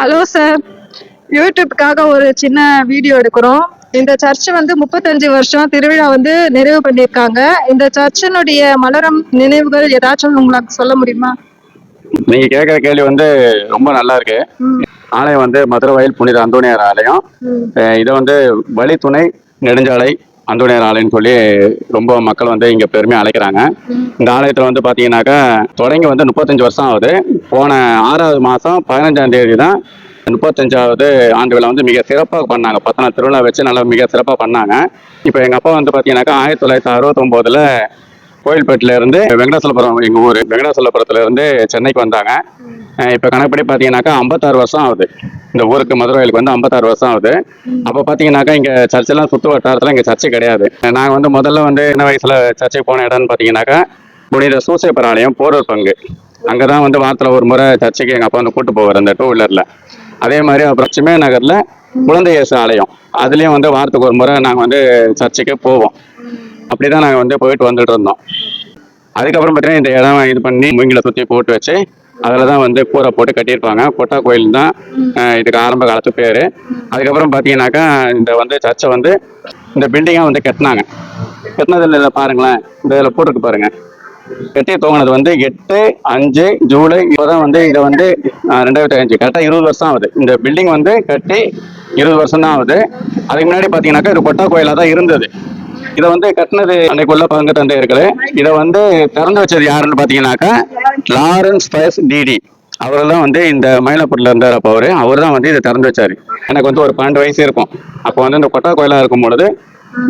Hello sir யூடியூப்காக ஒரு சின்ன video எடுக்கிறோம். இந்த சர்ச் வந்து முப்பத்தஞ்சு வருஷம் திருவிழா வந்து நிறைவு பண்ணியிருக்காங்க. இந்த சர்ச்சினுடைய மலரும் நினைவுகள் ஏதாச்சும் உங்களுக்கு சொல்ல முடியுமா? நீங்க கேட்குற கேள்வி வந்து ரொம்ப நல்லா இருக்கு. ஆலயம் வந்து மதுரை வயல் புனித அந்தோணியார் ஆலயம். இது வந்து வழித்துணை நெடுஞ்சாலை அந்தோணியார் ஆலயம்னு சொல்லி ரொம்ப மக்கள் வந்து இங்க பெருமையா அழைக்கிறாங்க. இந்த ஆலயத்துல வந்து பாத்தீங்கன்னாக்கா தொடங்கி வந்து முப்பத்தஞ்சு வருஷம் ஆகுது. போன ஆறாவது மாசம் பதினஞ்சாம் தேதி தான் முப்பத்தஞ்சாவது ஆண்டு விழா வந்து மிக சிறப்பாக பண்ணாங்க. பத்தனா திருவிழா வச்சு நல்லா மிக சிறப்பாக பண்ணாங்க. இப்போ எங்கள் அப்பா வந்து பார்த்தீங்கன்னாக்கா ஆயிரத்தி தொள்ளாயிரத்தி அறுபத்தொம்போதில் கோயில்பேட்டில இருந்து வெங்கடாசலபுரம் எங்கள் ஊர் வெங்கடாசலபுரத்துல இருந்து சென்னைக்கு வந்தாங்க. இப்போ கணக்குப்படி பார்த்தீங்கன்னாக்கா ஐம்பத்தாறு வருஷம் ஆகுது. இந்த ஊருக்கு மதுரையிலுக்கு வந்து ஐம்பத்தாறு வருஷம் ஆகுது. அப்போ பார்த்தீங்கன்னாக்கா இங்கே சர்ச்செல்லாம் சுற்று வட்டாரத்தில் இங்கே சர்ச்சை கிடையாது. நாங்கள் வந்து முதல்ல வந்து என்ன வயசில் சர்ச்சைக்கு போன இடம்னு பார்த்தீங்கன்னாக்கா புனித சூசைப்பர் ஆலயம் போரூர் பங்கு. அங்கே தான் வந்து வாரத்தில் ஒரு முறை சர்ச்சைக்கு எங்கள் அப்பா வந்து கூட்டு போவார் அந்த டூ வீலரில் அதே மாதிரி அப்புறம் சிமே நகரில் குழந்தை இயேசு ஆலயம். அதுலேயும் வந்து வாரத்துக்கு ஒரு முறை நாங்கள் வந்து சர்ச்சைக்கு போவோம். அப்படி தான் நாங்கள் வந்து போயிட்டு வந்துட்டு இருந்தோம். அதுக்கப்புறம் பார்த்தீங்கன்னா இந்த இடம் இது பண்ணி மூங்கில சுற்றி போட்டு வச்சு அதில் தான் வந்து கூரை போட்டு கட்டியிருப்பாங்க. கொட்டா கோயில் தான் இதுக்கு ஆரம்ப காலத்து பேர். அதுக்கப்புறம் பார்த்தீங்கன்னாக்கா இந்த வந்து சர்ச்சை வந்து இந்த பில்டிங்காக வந்து கட்டினாங்க. கட்டினதில் இதில் பாருங்களேன். இந்த இதில் போட்டிருக்கு பாருங்க. கட்டி துவங்கினது வந்து எட்டு அஞ்சு ஜூலை இப்போதான் வந்து இதை வந்து ரெண்டாயிரத்தி அஞ்சு. கரெக்டாக இருபது வருஷம் ஆகுது. இந்த பில்டிங் வந்து கட்டி இருபது வருஷம் தான் ஆகுது. அதுக்கு முன்னாடி பார்த்தீங்கன்னாக்கா இது கொட்டா கோயிலாக தான் இருந்தது. இதை வந்து கட்டினது அன்னைக்குள்ள பங்கு தந்தையர்களே இதை வந்து திறந்து வச்சது யாருன்னு பார்த்தீங்கன்னாக்கா லாரன்ஸ் பயஸ் டிடி அவர் தான் வந்து இந்த மயிலாப்பூர்ல இருந்தார் அப்போ அவரு. அவர் தான் வந்து இதை திறந்து வச்சாரு. எனக்கு வந்து ஒரு பன்னெண்டு வயசு இருக்கும். அப்போ வந்து இந்த கொட்டா கோயிலாக இருக்கும் பொழுது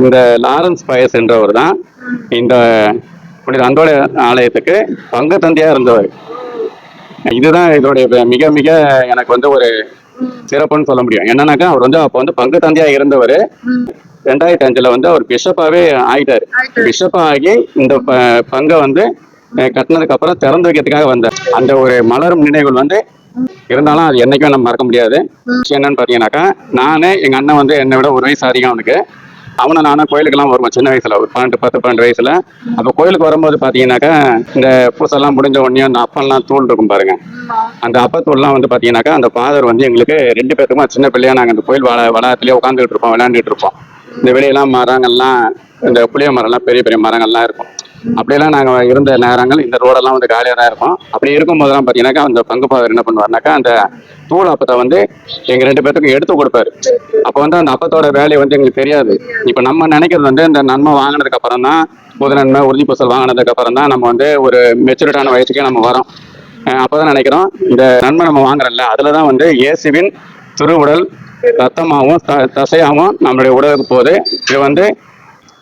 இந்த லாரன்ஸ் பயஸ் என்றவர் தான் இந்த புனித அந்தோட ஆலயத்துக்கு பங்கு தந்தையாக இருந்தவர். இதுதான் இதோடைய மிக மிக எனக்கு வந்து ஒரு சிறப்புன்னு சொல்ல முடியும். என்னன்னாக்கா அவர் வந்து அப்போ வந்து பங்கு தந்தையாக இருந்தவர். ரெண்டாயிரத்தி அஞ்சுல வந்து அவர் பிஷப்பாவே ஆயிட்டாரு. பிஷப் ஆகி இந்த பங்கை வந்து கட்டினதுக்கு அப்புறம் திறந்து வைக்கிறதுக்காக வந்தார். அந்த ஒரு மலரும் நினைவுகள் வந்து இருந்தாலும் அது என்னைக்கும் நம்ம மறக்க முடியாது. என்னன்னு பாத்தீங்கன்னாக்கா நானே எங்க அண்ணன் வந்து என்னை விட ஒரு வயசு அதிகம் அவனுக்கு. அவனை நானும் கோயிலுக்கெல்லாம் வருவோம் சின்ன வயசுல ஒரு பன்னெண்டு பத்து பன்னெண்டு வயசுல. அப்போ கோயிலுக்கு வரும்போது பாத்தீங்கன்னாக்கா இந்த பூசெல்லாம் முடிஞ்ச உடனே அந்த அப்பெல்லாம் தூள் இருக்கும் பாருங்க. அந்த அப்பத்தூள்லாம் வந்து பாத்தீங்கன்னாக்கா அந்த ஃபாதர் வந்து எங்களுக்கு ரெண்டு பேருக்குமா சின்ன பிள்ளையா நாங்க அந்த கோயில் வள வளாகத்திலேயே உட்காந்துட்டு இருப்போம் விளையாண்டுட்டு இருப்போம். இந்த வெளியெல்லாம் மரங்கள்லாம் இந்த புளிய மரம்லாம் பெரிய பெரிய மரங்கள்லாம் இருக்கும். அப்படியெல்லாம் நாங்க இருந்த நேரங்கள் இந்த ரோடெல்லாம் வந்து காலியாக தான் இருக்கும். அப்படி இருக்கும் போதெல்லாம் பார்த்தீங்கன்னாக்கா அந்த பங்கு பாதர் என்ன பண்ணுவாருனாக்கா அந்த தூள் அப்பத்தை வந்து எங்க ரெண்டு பேர்த்துக்கும் எடுத்து கொடுப்பாரு. அப்போ வந்து அந்த அப்பத்தோட வேலையை வந்து எங்களுக்கு தெரியாது. இப்போ நம்ம நினைக்கிறது வந்து இந்த நன்மை வாங்கினதுக்கு அப்புறம் தான் புது நன்மை உறுதி பூசல் வாங்கினதுக்கு அப்புறம் தான் நம்ம வந்து ஒரு மெச்சூரிட்டான வயசுக்கே நம்ம வரோம். அஹ் அப்பதான் நினைக்கிறோம் இந்த நன்மை நம்ம வாங்குறோம்ல அதில் தான் வந்து இயேசுவின் திருவுடல் ரத்தமாகவும் த- தசையாகவும் நம்மளுடைய உடலுக்கு போகுது. இது வந்து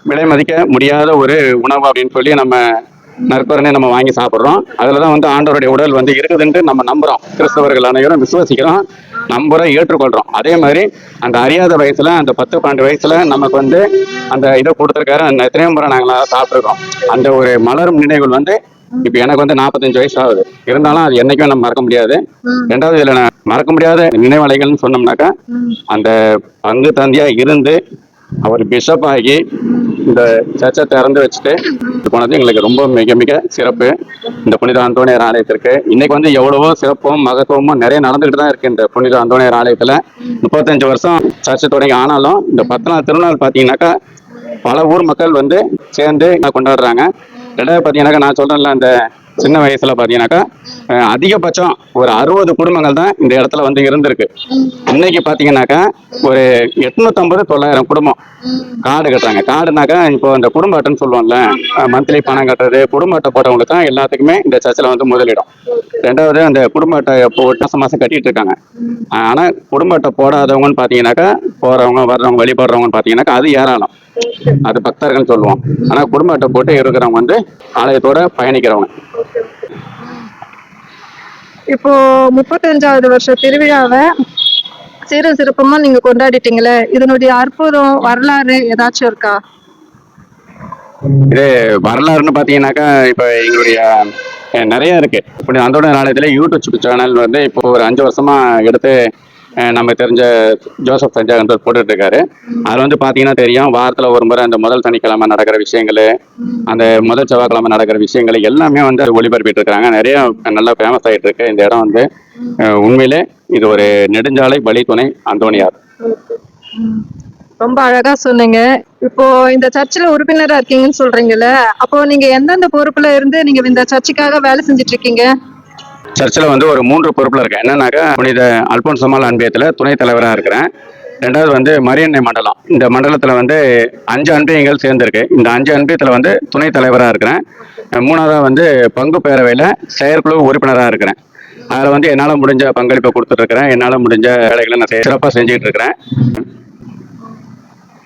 விலை மதிக்க முடியாத ஒரு உணவு அப்படின்னு சொல்லி நம்ம நற்பரனே நம்ம வாங்கி சாப்பிட்றோம். அதில் தான் வந்து ஆண்டவருடைய உடல் வந்து இருக்குதுன்ட்டு நம்ம நம்புகிறோம் கிறிஸ்தவர்கள் அனைவரும் விசுவசிக்கிறோம் நம்புகிறோம் ஏற்றுக்கொள்கிறோம் அதே மாதிரி அந்த அறியாத வயசில் அந்த பத்து பன்னெண்டு வயசில் நமக்கு வந்து அந்த இதை கொடுத்துருக்காரு. அந்த எத்தனையோ முறை நாங்களாம் சாப்பிட்ருக்கோம் அந்த ஒரு மலரும் நினைவுகள் வந்து இப்போ எனக்கு வந்து நாற்பத்தஞ்சு வயசு ஆகுது. இருந்தாலும் அது என்னைக்கும் நம்ம மறக்க முடியாது. ரெண்டாவது இதில் நான் மறக்க முடியாத நினைவலைகள்னு சொன்னோம்னாக்கா அந்த பங்கு தந்தியா இருந்து அவர் பிஷப் ஆகி இந்த சர்ச்சை திறந்து வச்சுட்டு போனது எங்களுக்கு ரொம்ப மிக மிக சிறப்பு. இந்த புனித அந்தோணியர் ஆலயத்திற்கு இன்னைக்கு வந்து எவ்வளவோ சிறப்பும் மகத்துவமும் நிறைய நடந்துகிட்டு தான் இருக்கு இந்த புனித அந்தோணியர் ஆலயத்துல. முப்பத்தஞ்சு வருஷம் சர்ச்சை தொடங்கி ஆனாலும் இந்த பத்து நாள் திருநாள் பார்த்தீங்கன்னாக்கா பல ஊர் மக்கள் வந்து சேர்ந்து கொண்டாடுறாங்க. ரெண்டாவது பார்த்தீங்கன்னாக்கா நான் சொல்றேன்ல அந்த சின்ன வயசுல பாத்தீங்கன்னாக்கா அதிகபட்சம் ஒரு அறுபது குடும்பங்கள் தான் இந்த இடத்துல வந்து இருந்திருக்கு. இன்னைக்கு பாத்தீங்கன்னாக்கா ஒரு எட்நூத்தம்பது தொள்ளாயிரம் குடும்பம் காடு கட்டுறாங்க. காடுனாக்கா இப்போ இந்த குடும்ப அட்டைன்னு சொல்லுவோம்ல மந்த்லி பணம் கட்டுறது குடும்ப அட்டை போட்டவங்களுக்கு தான் எல்லாத்துக்குமே இந்த சர்ச்சில் வந்து முதலிடம். ரெண்டாவது அந்த குடும்ப அட்டை போட்டு மாசம் மாசம் கட்டிட்டு இருக்காங்க. ஆனா குடும்ப அட்டை போடாதவங்கன்னு பாத்தீங்கன்னாக்கா போறவங்க வர்றவங்க வழிபடுறவங்கன்னு பாத்தீங்கன்னாக்கா அது ஏராளம். அது பக்தர்கள் சொல்லுவோம். ஆனா குடும்ப அட்டை போட்டு இருக்கிறவங்க வந்து ஆலயத்தோட பயணிக்கிறவங்க. இப்போ முப்பத்தஞ்சாவது வருஷ திருவிழாவை சீரும் சிறப்புமா நீங்க கொண்டாடிட்டீங்களே இதனுடைய அற்புதம் வரலாறு ஏதாச்சும் இருக்கா இது வரலாறுன்னு பாத்தீங்கன்னாக்கா இப்போ எங்களுடைய நிறைய இருக்கு இப்படி அந்தோட நாளையத்தில் யூடியூப் சேனல் வந்து இப்போ ஒரு அஞ்சு வருஷமா எடுத்து நம்ம தெரிஞ்ச ஜோசப் சஞ்சாகந்தர் போட்டுட்டு இருக்காரு அதில் வந்து பாத்தீங்கன்னா தெரியும். வாரத்துல ஒரு முறை அந்த முதல் சனிக்கிழமை நடக்கிற விஷயங்கள் அந்த முதல் செவ்வாய்க்கிழமை நடக்கிற விஷயங்கள் எல்லாமே வந்து ஒளிபரப்பிட்டு இருக்காங்க நிறைய நல்லா ஃபேமஸ் ஆகிட்டு இருக்கு இந்த இடம் வந்து உண்மையிலே இது ஒரு நெடுஞ்சாலை வழித்துணை அந்தோணியார். ரொம்ப அழகா சொன்னீங்க. இப்போ இந்த சர்ச்சில் உறுப்பினரா இருக்கீங்கன்னு சொல்றீங்கல்ல அப்போ நீங்க எந்தெந்த பொறுப்புல இருந்து நீங்க இந்த சர்ச்சுக்காக வேலை செஞ்சுட்டு இருக்கீங்க சர்ச்சில் வந்து ஒரு மூன்று பொறுப்பில் இருக்கேன். என்னன்னாக்கா புனித அல்போன்ஸ் சமால் அன்பியத்தில் துணைத் தலைவராக இருக்கிறேன். ரெண்டாவது வந்து மரியன்னை மண்டலம். இந்த மண்டலத்தில் வந்து அஞ்சு அன்பியங்கள் சேர்ந்துருக்கு. இந்த அஞ்சு அன்பியத்தில் வந்து துணைத் தலைவராக இருக்கிறேன். மூணாவதாக வந்து பங்கு பேரவையில் செயற்குழு உறுப்பினராக இருக்கிறேன். அதில் வந்து என்னால் முடிஞ்ச பங்களிப்பை கொடுத்துட்ருக்கிறேன் என்னால் முடிஞ்ச வேலைகளை நான் சிறப்பாக செஞ்சுட்டு இருக்கிறேன்.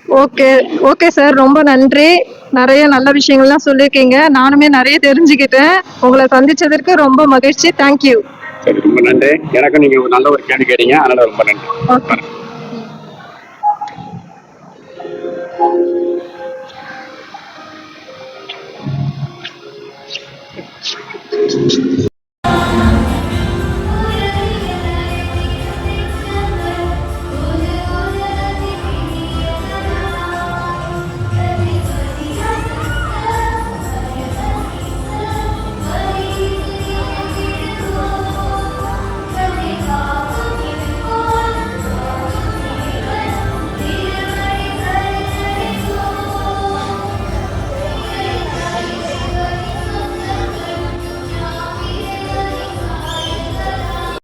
ஓகே ஓகே சார் ரொம்ப நன்றி. நிறைய நல்ல விஷயங்கள்லாம் சொல்லியிருக்கீங்க. நானுமே நிறைய தெரிஞ்சுக்கிட்டேன். உங்களை சந்திச்சதற்கு ரொம்ப மகிழ்ச்சி. தேங்க்யூ சரி ரொம்ப நன்றி. எனக்கும் நீங்கள் நல்ல ஒரு கேள்வி கேட்டீங்க. அதனால் ரொம்ப நன்றி.